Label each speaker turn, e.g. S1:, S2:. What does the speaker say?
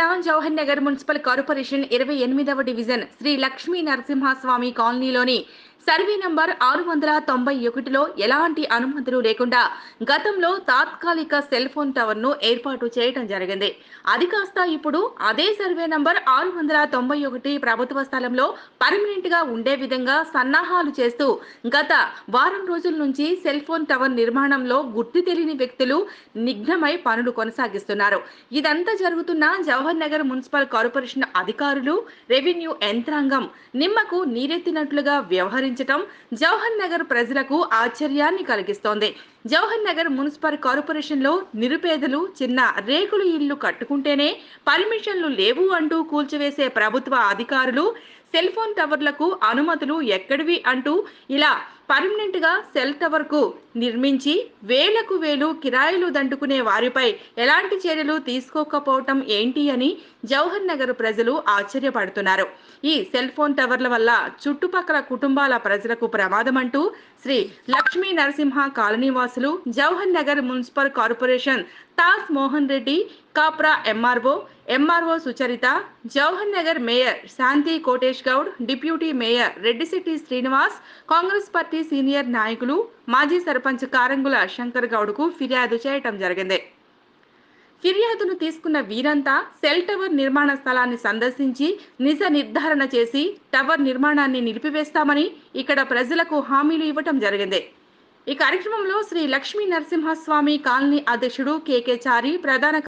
S1: జిల్లా Jawahar Nagar municipal corporation ఇరవై ఎనిమిదవ డివిజన్ శ్రీ లక్ష్మీ నరసింహస్వామి కాలనీలోని సర్వే నంబర్ ఆరు వందల తొంభై ఒకటిలో ఎలాంటి అనుమతులు లేకుండా గతంలో తాత్కాలిక సెల్ ఫోన్ టవర్ను ఏర్పాటు చేయడం జరిగింది. అది కాస్త ఇప్పుడు అదే సర్వే నంబర్ ఆరు వందల తొంభై ఒకటి ప్రభుత్వ స్థలంలో పర్మనెంట్గా ఉండే విధంగా సన్నాహాలు చేస్తూ గత వారం రోజుల నుంచి సెల్ ఫోన్ టవర్ నిర్మాణంలో గుర్తు తెలియని వ్యక్తులు నిఘ్నమై పనులు కొనసాగిస్తున్నారు. ఇదంతా జరుగుతున్న జవహర్ నగర్ మున్సిపల్ కార్పొరేషన్ అధికారులు రెవెన్యూ యంత్రాంగం నిమ్మకు నీరెత్తినట్లుగా వ్యవహరించడం జవహర్ నగర్ ప్రజలకు ఆశ్చర్యాన్ని కలిగిస్తోంది. జవహర్ నగర్ మున్సిపల్ కార్పొరేషన్లో నిరుపేదలు చిన్న రేకులు ఇల్లు కట్టుకుంటేనే పర్మిషన్లు లేవు అంటూ కూల్చివేసే ప్రభుత్వ అధికారులు సెల్ ఫోన్ టవర్లకు అనుమతులు ఎక్కడివి అంటూ ఇలా పర్మనెంట్గా సెల్ టవర్కు నిర్మించి వేలకు వేలు కిరాయిలు దండుకునే వారిపై ఎలాంటి చర్యలు తీసుకోకపోవటం ఏంటి అని జవహర్ నగర్ ప్రజలు ఆశ్చర్యపడుతున్నారు. ఈ సెల్ ఫోన్ టవర్ల వల్ల చుట్టుపక్కల కుటుంబాల ప్రజలకు ప్రమాదం అంటూ శ్రీ లక్ష్మీ నరసింహ కాలనీ వాసులు Jawahar Nagar municipal corporation తాస్ Mohan Reddy Kapra MRO MRO Sucharitha Jawahar Nagar mayor Shanthi Kotesh Goud deputy mayor Reddishetti Srinivas Congress party senior నాయకులు మాజీ సర్పంచ్ కారంగుల శంకర్ గౌడ్కు ఫిర్యాదు చేయటం జరిగింది. ఫిర్యాదును తీసుకున్న వీరంతా సెల్ టవర్ నిర్మాణ స్థలాన్ని సందర్శించి నిజ నిర్ధారణ చేసి టవర్ నిర్మాణాన్ని నిలిపివేస్తామని ఇక్కడ ప్రజలకు హామీలు ఇవ్వటం జరిగింది. ఈ కార్యక్రమంలో శ్రీ లక్ష్మీ నరసింహస్వామి కాలనీ అధ్యక్షుడు కేకే చారి ప్రధాన